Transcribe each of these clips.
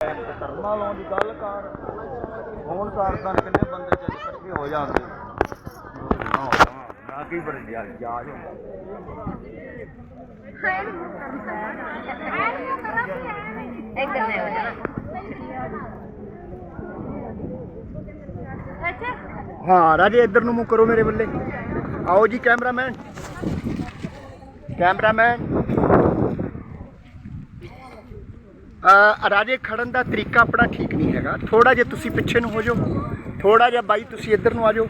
ਧਰਨਾ ਲਾਉਣ ਦੀ ਗੱਲ ਕਰ। ਫੋਨ ਕਰ ਕਰ ਕਿੰਨੇ ਬੰਦੇ ਚੱਲ ਇਕੱਠੇ ਹੋ ਜਾਂਦੇ। ਨਾ ਕੀ ਬਣ ਗਿਆ ਜਾ ਇੱਕ ਨੇ ਹੋ ਜਾਣਾ ਅੱਛਾ। ਹਾਂ ਰਾਜੇ ਇੱਧਰ ਨੂੰ ਮੂੰਹ ਕਰੋ ਮੇਰੇ ਬੱਲੇ ਆਓ ਜੀ ਕੈਮਰਾਮੈਨ। ਕੈਮਰਾਮੈਨ ਆ ਰਾਜੇ ਖੜਨ ਦਾ ਤਰੀਕਾ ਆਪਣਾ ਠੀਕ ਨਹੀਂ ਹੈਗਾ। ਥੋੜਾ ਜਿਹਾ ਤੁਸੀਂ ਪਿੱਛੇ ਨੂੰ ਹੋ ਜਾਓ। ਥੋੜਾ ਜਿਹਾ ਬਾਈ ਤੁਸੀਂ ਇੱਧਰ ਨੂੰ ਆ ਜਾਓ।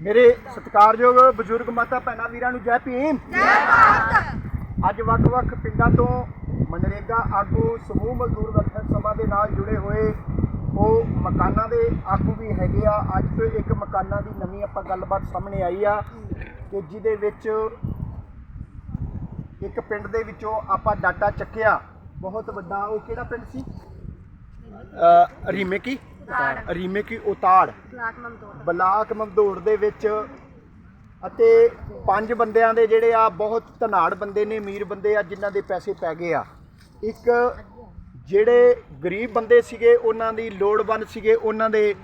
ਮੇਰੇ ਸਤਿਕਾਰਯੋਗ ਬਜ਼ੁਰਗ ਮਾਤਾ ਭੈਣਾਂ ਵੀਰਾਂ ਨੂੰ ਜੈ ਭੀਮ। ਜੈ ਭਾਰਤ। ਅੱਜ ਵੱਖ-ਵੱਖ ਪਿੰਡਾਂ ਤੋਂ ਮਨਰੇਗਾ ਆਗੂ ਸਮੂਹ ਮਜ਼ਦੂਰ ਵਰਕਰ ਸਭਾ ਦੇ ਨਾਲ ਜੁੜੇ ਹੋਏ ਉਹ ਮਕਾਨਾਂ ਦੇ ਆਗੂ ਵੀ ਹੈਗੇ ਆ। ਅੱਜ ਤੋਂ ਇੱਕ ਮਕਾਨਾਂ ਦੀ ਨਵੀਂ ਆਪਾਂ ਗੱਲਬਾਤ ਸਾਹਮਣੇ ਆਈ ਆ ਕਿ ਜਿਹਦੇ ਵਿੱਚ ਇੱਕ ਪਿੰਡ ਦੇ ਵਿੱਚੋਂ ਆਪਾਂ ਡਾਟਾ ਚੱਕਿਆ। ਬਹੁਤ ਵੱਡਾ ਉਹ ਕਿਹੜਾ ਪਿੰਡ ਸੀ? ਰੀਮੇ ਕੀ ਰੀਮੇ ਕੀ ਉਤਾੜ। ਬਲਾਕ ਮਮਦੋੜ ਦੇ ਵਿੱਚ ਅਤੇ ਪੰਜ ਬੰਦਿਆਂ ਦੇ ਜਿਹੜੇ ਆ ਬਹੁਤ ਧਨਾੜ ਬੰਦੇ ਨੇ ਅਮੀਰ ਬੰਦੇ ਆ ਜਿਨ੍ਹਾਂ ਦੇ ਪੈਸੇ ਪੈ ਗਏ ਆ। ਇੱਕ ਜਿਹੜੇ ਗਰੀਬ ਬੰਦੇ ਸੀਗੇ ਉਹਨਾਂ ਦੀ ਲੋੜਵੰਦ ਸੀਗੇ ਉਹਨਾਂ ਦੇ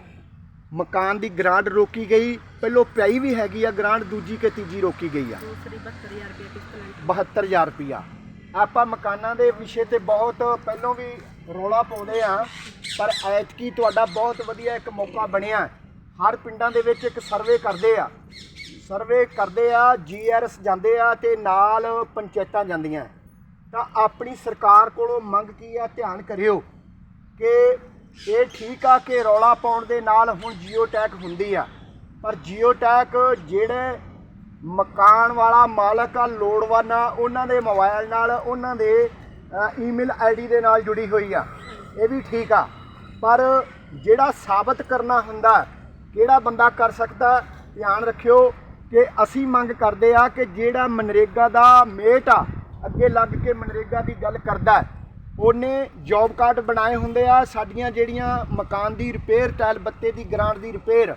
ਮਕਾਨ ਦੀ ਗ੍ਰਾਂਟ ਰੋਕੀ ਗਈ। ਪਹਿਲੋਂ ਪਈ ਵੀ ਹੈਗੀ ਆ ਗ੍ਰਾਂਟ ਦੂਜੀ ਕਿ ਤੀਜੀ ਰੋਕੀ ਗਈ ਆ। ਦੂਸਰੀ 72000 ਰੁਪਏ ਕਿਸ਼ਤ ਲੈਣੀ 72000 ਰੁਪਿਆ ਆਪਾਂ ਮਕਾਨਾਂ ਦੇ ਵਿਸ਼ੇ ਤੇ ਬਹੁਤ ਪਹਿਲਾਂ ਵੀ ਰੌਲਾ ਪਾਉਂਦੇ ਆ ਪਰ ਐਤਕੀ ਤੁਹਾਡਾ ਬਹੁਤ ਵਧੀਆ ਇੱਕ ਮੌਕਾ ਬਣਿਆ। ਹਰ ਪਿੰਡਾਂ ਦੇ ਵਿੱਚ ਇੱਕ ਸਰਵੇ ਕਰਦੇ ਆ। ਸਰਵੇ ਕਰਦੇ ਆ ਜੀਆਰਐਸ ਜਾਂਦੇ ਆ ਤੇ ਨਾਲ ਪੰਚਾਇਤਾਂ ਜਾਂਦੀਆਂ। ਤਾਂ ਆਪਣੀ ਸਰਕਾਰ ਕੋਲੋਂ ਮੰਗ ਕੀ ਆ, ਧਿਆਨ ਕਰਿਓ ਕਿ ਇਹ ਠੀਕ ਆ ਕਿ ਰੌਲਾ ਪਾਉਣ ਦੇ ਨਾਲ ਹੁਣ ਜੀਓ ਟੈਕ ਹੁੰਦੀ ਆ। ਪਰ ਜੀਓ ਟੈਕ ਜਿਹੜੇ ਮਕਾਨ ਵਾਲਾ ਮਾਲਕ ਆ, ਲੋੜਵੰਦ ਆ, ਉਹਨਾਂ ਦੇ ਮੋਬਾਈਲ ਨਾਲ, ਉਹਨਾਂ ਦੇ ਈਮੇਲ ਆਈਡੀ ਦੇ ਨਾਲ ਜੁੜੀ ਹੋਈ ਆ। ਇਹ ਵੀ ਠੀਕ ਆ। ਪਰ ਜਿਹੜਾ ਸਾਬਤ ਕਰਨਾ ਹੁੰਦਾ, ਕਿਹੜਾ ਬੰਦਾ ਕਰ ਸਕਦਾ, ਧਿਆਨ ਰੱਖਿਓ ਕਿ ਅਸੀਂ ਮੰਗ ਕਰਦੇ ਆ ਕਿ ਜਿਹੜਾ ਮਨਰੇਗਾ ਦਾ ਮੇਟ ਆ ਅੱਗੇ ਲੱਗ ਕੇ ਮਨਰੇਗਾ ਦੀ ਗੱਲ ਕਰਦਾ ਉਹਨੇ ਜੌਬ ਕਾਰਡ ਬਣਾਏ ਹੁੰਦੇ ਆ, ਸਾਡੀਆਂ ਜਿਹੜੀਆਂ ਮਕਾਨ ਦੀ ਰਿਪੇਅਰ ਟਾਇਲ ਬੱਤੇ ਦੀ ਗ੍ਰਾਂਟ ਦੀ ਰਿਪੇਅਰ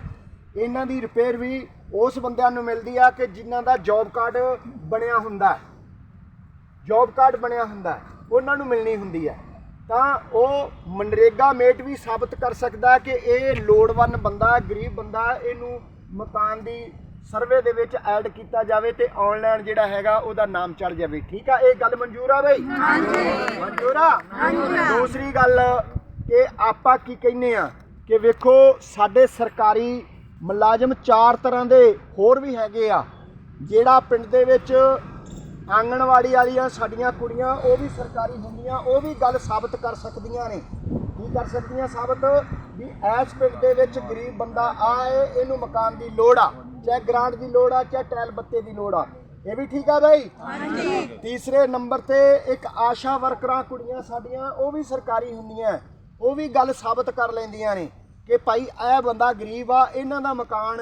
ਇਹਨਾਂ ਦੀ ਰਿਪੇਅਰ ਵੀ ਉਸ ਬੰਦਿਆਂ ਨੂੰ ਮਿਲਦੀ ਆ ਕਿ ਜਿਨ੍ਹਾਂ ਦਾ ਜੌਬ ਕਾਰਡ ਬਣਿਆ ਹੁੰਦਾ ਹੈ। ਜੌਬ ਕਾਰਡ ਬਣਿਆ ਹੁੰਦਾ ਉਹਨਾਂ ਨੂੰ ਮਿਲਣੀ ਹੁੰਦੀ ਹੈ। ਤਾਂ ਉਹ ਮਨਰੇਗਾ ਮੇਟ ਵੀ ਸਾਬਤ ਕਰ ਸਕਦਾ ਕਿ ਇਹ ਲੋੜਵੰਦ ਬੰਦਾ ਗਰੀਬ ਬੰਦਾ ਇਹਨੂੰ ਮਕਾਨ ਦੀ ਸਰਵੇ ਦੇ ਵਿੱਚ ਐਡ ਕੀਤਾ ਜਾਵੇ ਤੇ ਆਨਲਾਈਨ ਜਿਹੜਾ ਹੈਗਾ ਉਹਦਾ ਨਾਮ ਚੜ ਜਾਵੇ। ਠੀਕ ਆ? ਇਹ ਗੱਲ ਮਨਜ਼ੂਰ ਆ ਬਈ? ਹਾਂਜੀ। ਮਨਜ਼ੂਰ ਆ? ਦੂਸਰੀ ਗੱਲ ਕਿ ਆਪਾਂ ਕੀ ਕਹਿੰਨੇ ਆ ਕਿ ਵੇਖੋ ਸਾਡੇ ਸਰਕਾਰੀ ਮੁਲਾਜ਼ਮ ਚਾਰ ਤਰ੍ਹਾਂ ਦੇ ਹੋਰ ਵੀ ਹੈਗੇ ਆ। ਜਿਹੜਾ ਪਿੰਡ ਦੇ ਵਿੱਚ ਆਂਗਣਵਾੜੀ ਵਾਲੀਆਂ ਸਾਡੀਆਂ ਕੁੜੀਆਂ ਉਹ ਵੀ ਸਰਕਾਰੀ ਹੁੰਦੀਆਂ ਉਹ ਵੀ ਗੱਲ ਸਾਬਤ ਕਰ ਸਕਦੀਆਂ ਨੇ। ਕੀ ਕਰ ਸਕਦੀਆਂ? ਸਾਬਤ ਵੀ ਐਸ ਪਿੰਡ ਦੇ ਵਿੱਚ ਗਰੀਬ ਬੰਦਾ ਆਏ ਇਹਨੂੰ ਮਕਾਨ ਦੀ ਲੋੜ ਆ। ਚਾਹੇ ਗ੍ਰਾਂਟ ਦੀ ਲੋੜ ਆ ਚਾਹੇ ਟੈਲ ਬੱਤੇ ਦੀ ਲੋੜ ਆ। ਇਹ ਵੀ ਠੀਕ ਆ ਬਾਈ? ਹਾਂਜੀ। ਤੀਸਰੇ ਨੰਬਰ ਤੇ ਇੱਕ ਆਸ਼ਾ ਵਰਕਰਾਂ ਕੁੜੀਆਂ ਸਾਡੀਆਂ ਉਹ ਵੀ ਸਰਕਾਰੀ ਹੁੰਦੀਆਂ। ਉਹ ਵੀ ਗੱਲ ਸਾਬਤ ਕਰ ਲੈਂਦੀਆਂ ਨੇ ਕਿ ਭਾਈ ਇਹ ਬੰਦਾ ਗਰੀਬ ਆ ਇਹਨਾਂ ਦਾ ਮਕਾਨ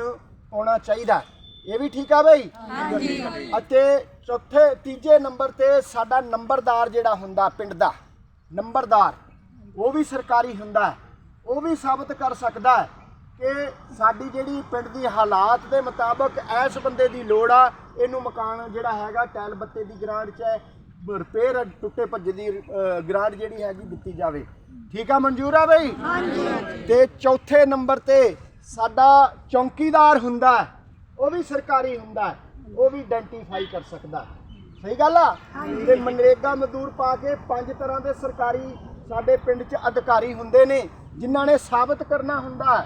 ਹੋਣਾ ਚਾਹੀਦਾ। ਇਹ ਵੀ ਠੀਕ ਆ ਬਈ? ਹਾਂਜੀ। ਅਤੇ ਚੌਥੇ ਤੀਜੇ ਨੰਬਰ ਤੇ ਸਾਡਾ ਨੰਬਰਦਾਰ ਜਿਹੜਾ ਹੁੰਦਾ ਪਿੰਡ ਦਾ ਨੰਬਰਦਾਰ ਉਹ ਵੀ ਸਰਕਾਰੀ ਹੁੰਦਾ। ਉਹ ਵੀ ਸਾਬਤ ਕਰ ਸਕਦਾ। ਹੈ ਕਿ ਸਾਡੀ ਜਿਹੜੀ ਪਿੰਡ ਦੀ ਹਾਲਾਤ ਦੇ ਮੁਤਾਬਕ ਇਸ ਬੰਦੇ ਦੀ ਲੋੜ ਆ ਇਹਨੂੰ ਮਕਾਨ ਜਿਹੜਾ ਹੈਗਾ ਟੈਲ ਬੱਤੇ ਦੀ ਗ੍ਰਾਂਟ ਚ ਰਿਪੇਅਰ ਟੁੱਟੇ ਭੱਜੇ ਦੀ ਗ੍ਰਾਂਟ ਜਿਹੜੀ ਹੈਗੀ ਦਿੱਤੀ ਜਾਵੇ ਠੀਕ ਆ ਮਨਜ਼ੂਰ ਆ ਬਈ ਹਾਂਜੀ ਤੇ ਚੌਥੇ ਨੰਬਰ ਤੇ ਸਾਡਾ ਚੌਕੀਦਾਰ ਹੁੰਦਾ ਹੈ। ਉਹ ਵੀ ਸਰਕਾਰੀ ਹੁੰਦਾ ਹੈ। ਉਹ ਵੀ ਆਇਡੈਂਟੀਫਾਈ ਕਰ ਸਕਦਾ ਹੈ। ਸਹੀ ਗੱਲ ਆ ਤੇ ਮਨਰੇਗਾ ਮਜ਼ਦੂਰ ਪਾ ਕੇ ਪੰਜ ਤਰ੍ਹਾਂ ਦੇ ਸਰਕਾਰੀ ਸਾਡੇ ਪਿੰਡ 'ਚ ਅਧਿਕਾਰੀ ਹੁੰਦੇ ਨੇ ਜਿਨ੍ਹਾਂ ਨੇ ਸਾਬਤ ਕਰਨਾ ਹੁੰਦਾ ਹੈ।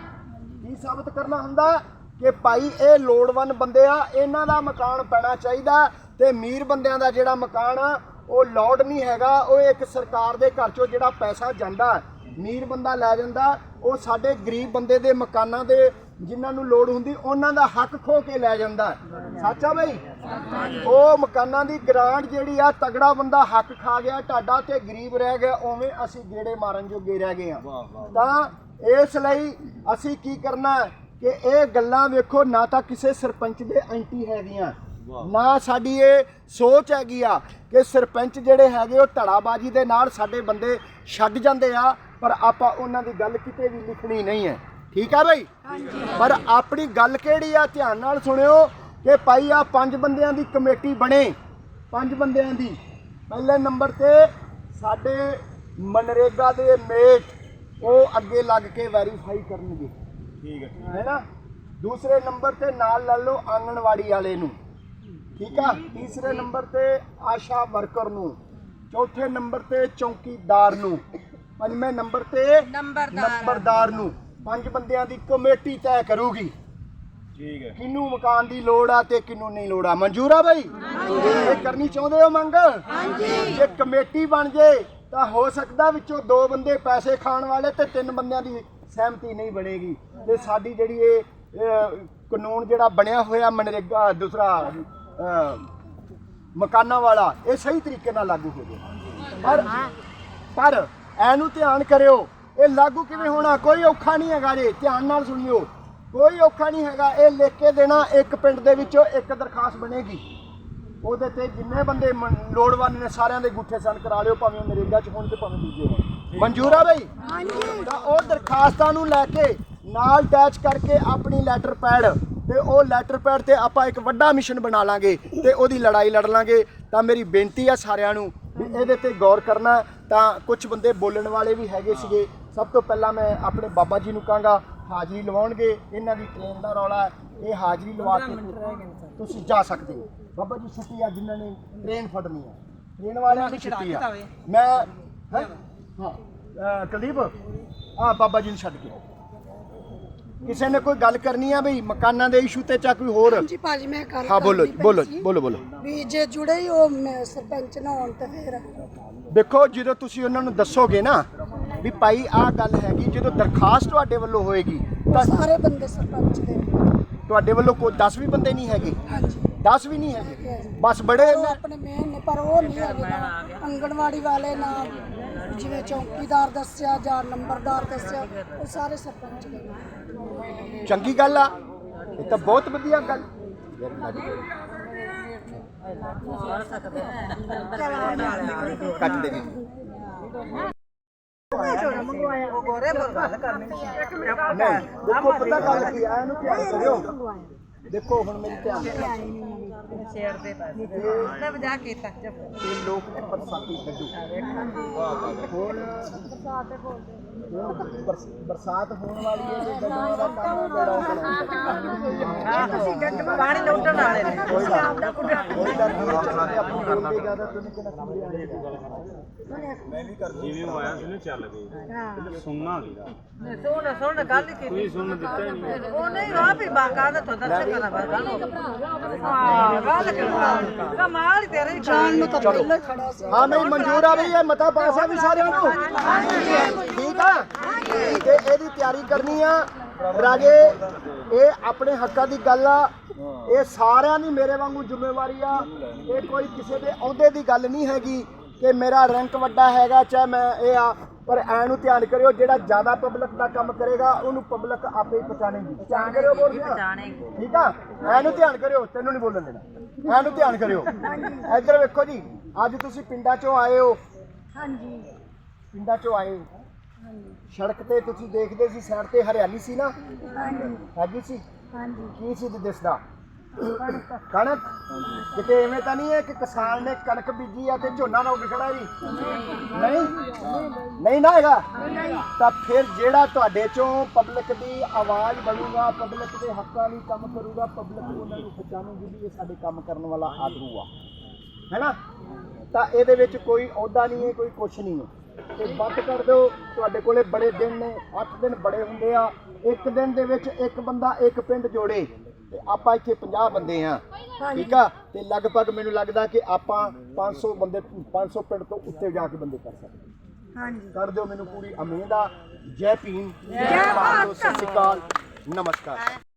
ਕੀ ਸਾਬਤ ਕਰਨਾ ਹੁੰਦਾ? ਕਿ ਭਾਈ ਇਹ ਲੋੜਵੰਦ ਬੰਦੇ ਆ ਇਹਨਾਂ ਦਾ ਮਕਾਨ ਪੈਣਾ ਚਾਹੀਦਾ ਤੇ ਅਮੀਰ ਬੰਦਿਆਂ ਦਾ ਜਿਹੜਾ ਮਕਾਨ ਆ ਉਹ ਲੋੜ ਨਹੀਂ ਹੈਗਾ ਉਹ ਇੱਕ ਸਰਕਾਰ ਦੇ ਘਰ 'ਚੋਂ ਜਿਹੜਾ ਪੈਸਾ ਜਾਂਦਾ ਅਮੀਰ ਬੰਦਾ ਲੈ ਜਾਂਦਾ ਉਹ ਸਾਡੇ ਗਰੀਬ ਬੰਦੇ ਦੇ ਮਕਾਨਾਂ ਦੇ ਜਿਨ੍ਹਾਂ ਨੂੰ ਲੋੜ ਹੁੰਦੀ ਉਹਨਾਂ ਦਾ ਹੱਕ ਖੋ ਕੇ ਲੈ ਜਾਂਦਾ। ਸੱਚ ਬਈ ਉਹ ਮਕਾਨਾਂ ਦੀ ਗ੍ਰਾਂਟ ਜਿਹੜੀ ਆ ਤਗੜਾ ਬੰਦਾ ਹੱਕ ਖਾ ਗਿਆ ਟਾਡਾ ਤੇ ਗਰੀਬ ਰਹਿ ਗਿਆ ਉਵੇਂ ਅਸੀਂ ਗੇੜੇ ਮਾਰਨ ਜੋਗੇ ਰਹਿ ਗਏ ਆ ਤਾਂ ਇਸ ਲਈ ਅਸੀਂ ਕੀ ਕਰਨਾ ਕਿ ਇਹ ਗੱਲਾਂ ਵੇਖੋ ਨਾ ਤਾਂ ਕਿਸੇ ਸਰਪੰਚ ਦੇ ਐਂਟੀ ਹੈਗੀਆਂ। ਨਾ ਸਾਡੀ ਇਹ ਸੋਚ ਹੈਗੀ ਆ ਕਿ ਸਰਪੰਚ ਜਿਹੜੇ ਹੈਗੇ ਉਹ ਧੜਾਬਾਜੀ ਦੇ ਨਾਲ ਸਾਡੇ ਬੰਦੇ ਛੱਡ ਜਾਂਦੇ ਆ ਪਰ ਆਪਾਂ ਉਹਨਾਂ ਦੀ ਗੱਲ ਕਿਤੇ ਵੀ ਲਿਖਣੀ ਨਹੀਂ ਹੈ। ਠੀਕ ਆ ਬਈ? ਪਰ ਆਪਣੀ ਗੱਲ ਕਿਹੜੀ ਆ ਧਿਆਨ ਨਾਲ ਸੁਣਿਓ ਕਿ ਭਾਈ ਆ ਪੰਜ ਬੰਦਿਆਂ ਦੀ ਕਮੇਟੀ ਬਣੇ। ਪੰਜ ਬੰਦਿਆਂ ਦੀ। ਪਹਿਲੇ ਨੰਬਰ ਤੇ ਸਾਡੇ ਮਨਰੇਗਾ ਦੇ ਮੇਟ ਉਹ ਅੱਗੇ ਲੱਗ ਕੇ ਵੈਰੀਫਾਈ ਕਰਨਗੇ। ਠੀਕ ਹੈ ਹੈ। ਨਾ? ਦੂਸਰੇ ਨੰਬਰ ਤੇ ਨਾਲ ਲੈ ਲਓ ਆਂਗਣਵਾੜੀ ਵਾਲੇ ਨੂੰ। ਠੀਕ ਆ? ਤੀਸਰੇ ਨੰਬਰ ਤੇ ਆਸ਼ਾ ਵਰਕਰ ਨੂੰ। ਚੌਥੇ ਨੰਬਰ ਤੇ ਚੌਕੀਦਾਰ ਨੂੰ। ਪੰਜਵੇਂ ਨੰਬਰ ਤੇ ਨੰਬਰਦਾਰ। ਨੰਬਰਦਾਰ ਨੂੰ। ਪੰਜ ਬੰਦਿਆਂ ਦੀ ਕਮੇਟੀ ਤੈਅ ਕਰੂਗੀ। ਠੀਕ ਹੈ। ਕਿਹਨੂੰ ਮਕਾਨ ਦੀ ਲੋੜ ਆ ਤੇ ਕਿਹਨੂੰ ਨਹੀਂ ਲੋੜ ਆ। ਮਨਜ਼ੂਰ ਆ ਬਈ? ਇਹ ਕਰਨੀ ਚਾਹੁੰਦੇ ਹੋ ਮੰਗ? ਹਾਂਜੀ। ਜੇ ਕਮੇਟੀ ਬਣ ਜੇ ਤਾਂ ਹੋ ਸਕਦਾ ਵਿੱਚੋਂ ਦੋ ਬੰਦੇ ਪੈਸੇ ਖਾਣ ਵਾਲੇ ਤੇ ਤਿੰਨ ਬੰਦਿਆਂ ਦੀ ਸਹਿਮਤੀ ਨਹੀਂ ਬਣੇਗੀ। ਤੇ ਸਾਡੀ ਜਿਹੜੀ ਇਹ ਅਹ, ਕਾਨੂੰਨ ਜਿਹੜਾ ਬਣਿਆ ਹੋਇਆ ਮਨਰੇਗਾ ਦੂਸਰਾ ਅਹ, ਮਕਾਨਾਂ ਵਾਲਾ ਇਹ ਸਹੀ ਤਰੀਕੇ ਨਾਲ ਲਾਗੂ ਹੋ ਜਾਏ ਪਰ ਪਰ ਐਨੂੰ ਧਿਆਨ ਕਰਿਓ ਇਹ ਲਾਗੂ ਕਿਵੇਂ ਹੋਣਾ? ਕੋਈ ਔਖਾ ਨਹੀਂ ਹੈਗਾ ਜੀ ਧਿਆਨ ਨਾਲ ਸੁਣਿਓ। ਕੋਈ ਔਖਾ ਨਹੀਂ ਹੈਗਾ ਇਹ ਲਿਖ ਕੇ ਦੇਣਾ ਇੱਕ ਪਿੰਡ ਦੇ ਵਿੱਚੋਂ ਇੱਕ ਦਰਖਾਸਤ ਬਣੇਗੀ। ਉਹਦੇ ਤੇ ਜਿੰਨੇ ਬੰਦੇ ਮਨ- ਲੋੜਵੰਦ ਨੇ ਸਾਰਿਆਂ ਦੇ ਗੁੱਠੇ ਸਨ ਕਰਾ ਲਿਓ ਭਾਵੇਂ ਉਹ ਨਰੇਗਾ ਚ ਹੋਣ ਤੇ ਭਾਵੇਂ ਦੂਜੇ ਹੋਣ। ਮਨਜ਼ੂਰ ਆ ਬਈ? ਤਾਂ ਉਹ ਦਰਖਾਸਤਾਂ ਨੂੰ ਲੈ ਕੇ ਨਾਲ ਅਟੈਚ ਕਰਕੇ ਆਪਣੀ ਲੈਟਰ ਪੈਡ ਤੇ ਉਹ ਲੈਟਰ ਪੈਡ ਤੇ ਆਪਾਂ ਇੱਕ ਵੱਡਾ ਮਿਸ਼ਨ ਬਣਾ ਲਾਂਗੇ ਤੇ ਉਹਦੀ ਲੜਾਈ ਲੜ ਲਾਂਗੇ। ਤਾਂ ਮੇਰੀ ਬੇਨਤੀ ਆ ਸਾਰਿਆਂ ਨੂੰ ਵੀ ਇਹਦੇ ਤੇ ਗੌਰ ਕਰਨਾ। ਤਾਂ ਕੁਝ ਬੰਦੇ ਬੋਲਣ ਵਾਲੇ ਵੀ ਹੈਗੇ ਸੀਗੇ। ਸਭ ਤੋਂ ਪਹਿਲਾਂ ਮੈਂ ਆਪਣੇ ਬਾਬਾ ਜੀ ਨੂੰ ਕਹਾਂਗਾ ਹਾਜ਼ਰੀ ਲਵਾਉਣਗੇ ਇਹਨਾਂ ਦੀ ਟ੍ਰੇਨ ਦਾ ਰੌਲਾ ਹੈ, ਇਹ ਹਾਜ਼ਰੀ ਲਵਾ ਕੇ ਤੁਸੀਂ ਜਾ ਸਕਦੇ ਹੋ। ਬਾਬਾ ਜੀ ਛੁੱਟੀ ਆ ਜਿਨ੍ਹਾਂ ਨੇ ਟ੍ਰੇਨ ਫੜਨੀ ਹੈ ਟ੍ਰੇਨ ਵਾਲਿਆਂ ਦੀ ਛੁੱਟੀ ਆ। ਮੈਂ ਹੈਂ? ਕੁਲਦੀਪ ਆ ਬਾਬਾ ਜੀ ਨੂੰ ਛੱਡ ਕੇ ਕਿਸੇ ਨੇ ਕੋਈ ਗੱਲ ਕਰਨੀ ਆ ਬਈ? ਮਕਾਨਾਂ ਦੇ ਇਸ਼ੂ ਤੇ ਚਾ ਕੋਈ ਹੋਰ? ਜੀ ਭਾਜੀ ਮੈਂ ਗੱਲ ਹਾਂ ਬੋਲੋ ਕਰਨੀ ਬੋਲੋ ਪਈ ਸੀ। ਬੋਲੋ ਬੋਲੋ। ਵੀ ਜੇ ਜੁੜੇ ਹੀ ਉਹ ਮੈਂ ਸਰਪੰਚ ਨਾ ਹੋਣ ਤੇ ਫਿਰ। ਦੇਖੋ ਜਦੋਂ ਤੁਸੀਂ ਉਹਨਾਂ ਨੂੰ ਦੱਸੋਗੇ ਨਾ ਵੀ ਭਾਈ ਆਹ ਗੱਲ ਹੈਗੀ ਜਦੋਂ ਦਰਖਾਸਤ ਤੁਹਾਡੇ ਵੱਲੋਂ ਹੋਏਗੀ ਤਾਂ ਸਾਰੇ ਬੰਦੇ ਸਰਪੰਚ ਦੇ ਤੁਹਾਡੇ ਵੱਲੋਂ ਕੋਈ 10 ਵੀ ਬੰਦੇ ਨਹੀਂ ਹੈਗੇ? ਹਾਂਜੀ। 10 ਵੀ ਨਹੀਂ ਹੈਗੇ? ਬਸ ਬੜੇ ਉਹ ਨੇ ਆਪਣੇ ਮੇਨ ਨੇ ਪਰ ਉਹ ਨਹੀਂ ਹੈਗੇ ਨਾ। ਅੰਗਣਵਾੜੀ ਵਾਲੇ ਨਾ ਜਿਵੇਂ ਚੌਕੀਦਾਰ ਦੱਸਿਆ ਜਾਂ ਨੰਬਰਦਾਰ ਦੱਸਿਆ ਉਹ ਸਾਰੇ ਸਰਪੰਚ ਦੇ ਨੇ। ਚੰਗੀ ਗੱਲ ਆ। ਇਹ ਤਾਂ ਬਹੁਤ ਵਧੀਆ ਗੱਲ। ਕੱਟ ਦੇ। ਵੀ ਨਹੀਂ ਦੇਖੋ ਪਤਾ ਗੱਲ ਕੀ ਆ? ਇਹਨੂੰ ਧਿਆਨ ਕਰਿਓ। ਦੇਖੋ ਹੁਣ ਮੇਰੀ ਧਿਆਨ ਸ਼ੇਰ ਦੇ ਪਾਸੇ ਨਾ ਵਜਾ ਕੀਤਾ। ਇਹ ਲੋਕ ਨੇ ਬਰਸਾਤੀ ਕੱਢੂ ਹੁਣ ਹੁਣ ਬਰਸ- ਬਰਸਾਤ ਹੋਣ ਵਾਲੀ ਹੈ ਤੇ ਗੱਡੀਆਂ ਦਾ ਕੰਮ ਬੜਾ ਪਾਣੀ ਲੁੱਟਣ ਵਾਲੇ ਨੇ। ਕੋਈ ਗੱਲ ਨਹੀਂ। ਕੋਈ ਗੱਲ ਨਹੀਂ ਆਪਣੀ ਬੋਲਦੇ ਜ਼ਿਆਦਾ ਤੁਹਾਨੂੰ ਕਿਹਨਾਂ ਸਮਝ ਆਏਗਾ ਜਿਵੇਂ ਉਹ ਆਇਆ ਸੀ ਨਾ ਚੱਲ ਗਏ ਸੁਣਨਾ ਸੀਗਾ ਸੁਣ ਸੁਣ ਗੱਲ ਹੀ ਕੀਤੀ। ਤੁਸੀਂ ਸੁਣ ਦਿੱਤਾ ਹੀ ਨਹੀਂ। ਉਹ ਨਹੀਂ ਆ ਵੀ ਬਾਕਾ ਦਾ ਤੋਂ? ਦੱਸ ਕਰਾ ਗੱਲ ਹਾਂ। ਕਮਾਲ ਹੀ ਤੇਰੇ ਜਾਣ ਨੂੰ ਤਾਂ ਪਹਿਲਾਂ ਹੀ ਖੜਾ ਸੀ। ਹਾਂ ਨਹੀਂ ਮਨਜ਼ੂਰ ਆ ਬਈ ਇਹ ਮਤਾ ਪਾਸਾ ਵੀ ਸਾਰਿਆਂ ਨੂੰ। ਠੀਕ ਆ? ਤੇ ਇਹਦੀ ਤਿਆਰੀ ਕਰਨੀ ਆ। ਰਾਜੇ ਇਹ ਆਪਣੇ ਹੱਕਾਂ ਦੀ ਗੱਲ ਆ। ਇਹ ਸਾਰਿਆਂ ਦੀ ਮੇਰੇ ਵਾਂਗੂ ਜ਼ਿੰਮੇਵਾਰੀ ਆ। ਇਹ ਕੋਈ ਕਿਸੇ ਦੇ ਅਹੁਦੇ ਦੀ ਗੱਲ ਨਹੀਂ ਹੈਗੀ ਕਿ ਮੇਰਾ ਰੈਂਕ ਵੱਡਾ ਹੈਗਾ ਚਾਹੇ ਮੈਂ ਇਹ ਆ ਪਰ ਐ ਨੂੰ ਧਿਆਨ ਕਰਿਓ ਜਿਹੜਾ ਜ਼ਿਆਦਾ ਪਬਲਿਕ ਦਾ ਕੰਮ ਕਰੇਗਾ ਉਹਨੂੰ ਪਬਲਿਕ ਆਪੇ ਹੀ ਪਛਾਣੇਗੀ। ਧਿਆਨ ਕਰਿਓ ਬੋਲ ਠੀਕ ਆ? ਐ ਨੂੰ ਧਿਆਨ ਕਰਿਓ ਤੈਨੂੰ ਨਹੀਂ ਬੋਲਣ ਦੇਣਾ। ਐ ਨੂੰ ਧਿਆਨ ਕਰਿਓ। ਇੱਧਰ ਵੇਖੋ ਜੀ ਅੱਜ ਤੁਸੀਂ ਪਿੰਡਾਂ ਚੋਂ ਆਏ ਹੋ। ਹਾਂਜੀ। ਪਿੰਡਾਂ ਚੋਂ ਆਏ ਹੋ। ਸੜਕ ਤੇ ਤੁਸੀਂ ਦੇਖਦੇ ਸੀ ਸਾਈਡ ਤੇ ਹਰਿਆਲੀ ਸੀ ਨਾ? ਹਾਂਜੀ। ਹੈਗੀ ਸੀ? ਹਾਂਜੀ। ਕੀ ਸੀ ਦਿਸਦਾ? ਕਣਕ? ਕਿਤੇ ਐਵੇਂ ਤਾਂ ਨਹੀਂ ਹੈ ਕਿ ਕਿਸਾਨ ਨੇ ਕਣਕ ਬੀਜੀ ਆ ਤੇ ਝੋਨਾ ਰੋਕ ਖੜਾ ਜੀ? ਨਹੀਂ? ਨਹੀਂ ਨਾ ਹੈਗਾ? ਤਾਂ ਫਿਰ ਜਿਹੜਾ ਤੁਹਾਡੇ ਚੋਂ ਪਬਲਿਕ ਦੀ ਆਵਾਜ਼ ਬਣੂਗਾ ਪਬਲਿਕ ਦੇ ਹੱਕਾਂ ਲਈ ਕੰਮ ਕਰੂਗਾ ਪਬਲਿਕ ਉਹਨਾਂ ਨੂੰ ਪਛਾਣੂਗੀ ਵੀ ਇਹ ਸਾਡੇ ਕੰਮ ਕਰਨ ਵਾਲਾ ਆਦਰੂ ਆ। ਹੈਨਾ? ਤਾਂ ਇਹਦੇ ਵਿੱਚ ਕੋਈ ਅਹੁਦਾ ਨਹੀਂ ਹੈ, ਕੋਈ ਕੁਛ ਨਹੀਂ ਹੈ। ਤੇ ਵੱਧ ਕਰ ਦਿਓ, ਤੁਹਾਡੇ ਕੋਲੇ ਬੜੇ ਦਿਨ ਨੇ 8 ਦਿਨ ਬੜੇ ਹੁੰਦੇ ਆ। ਇੱਕ ਦਿਨ ਦੇ ਵਿੱਚ ਇੱਕ ਬੰਦਾ ਇੱਕ ਪਿੰਡ ਜੋੜੇ। ਤੇ ਆਪਾਂ ਇੱਥੇ 50 ਬੰਦੇ ਆ ਠੀਕ ਆ? ਤੇ ਲਗਭਗ ਮੈਨੂੰ ਲੱਗਦਾ ਕਿ ਆਪਾਂ 500 ਬੰਦੇ 500 ਪਿੰਡ ਤੋਂ ਉੱਤੇ ਜਾ ਕੇ ਬੰਦੇ ਕਰ ਸਕਦੇ ਹਾਂਜੀ। ਕਰ ਦਿਓ ਮੈਨੂੰ ਪੂਰੀ ਉਮੀਦ ਆ। ਜੈ ਭੀਮ। ਜੈ ਭਾਰਤ ਸਤਿ ਸ਼੍ਰੀ ਅਕਾਲ। ਨਮਸਕਾਰ।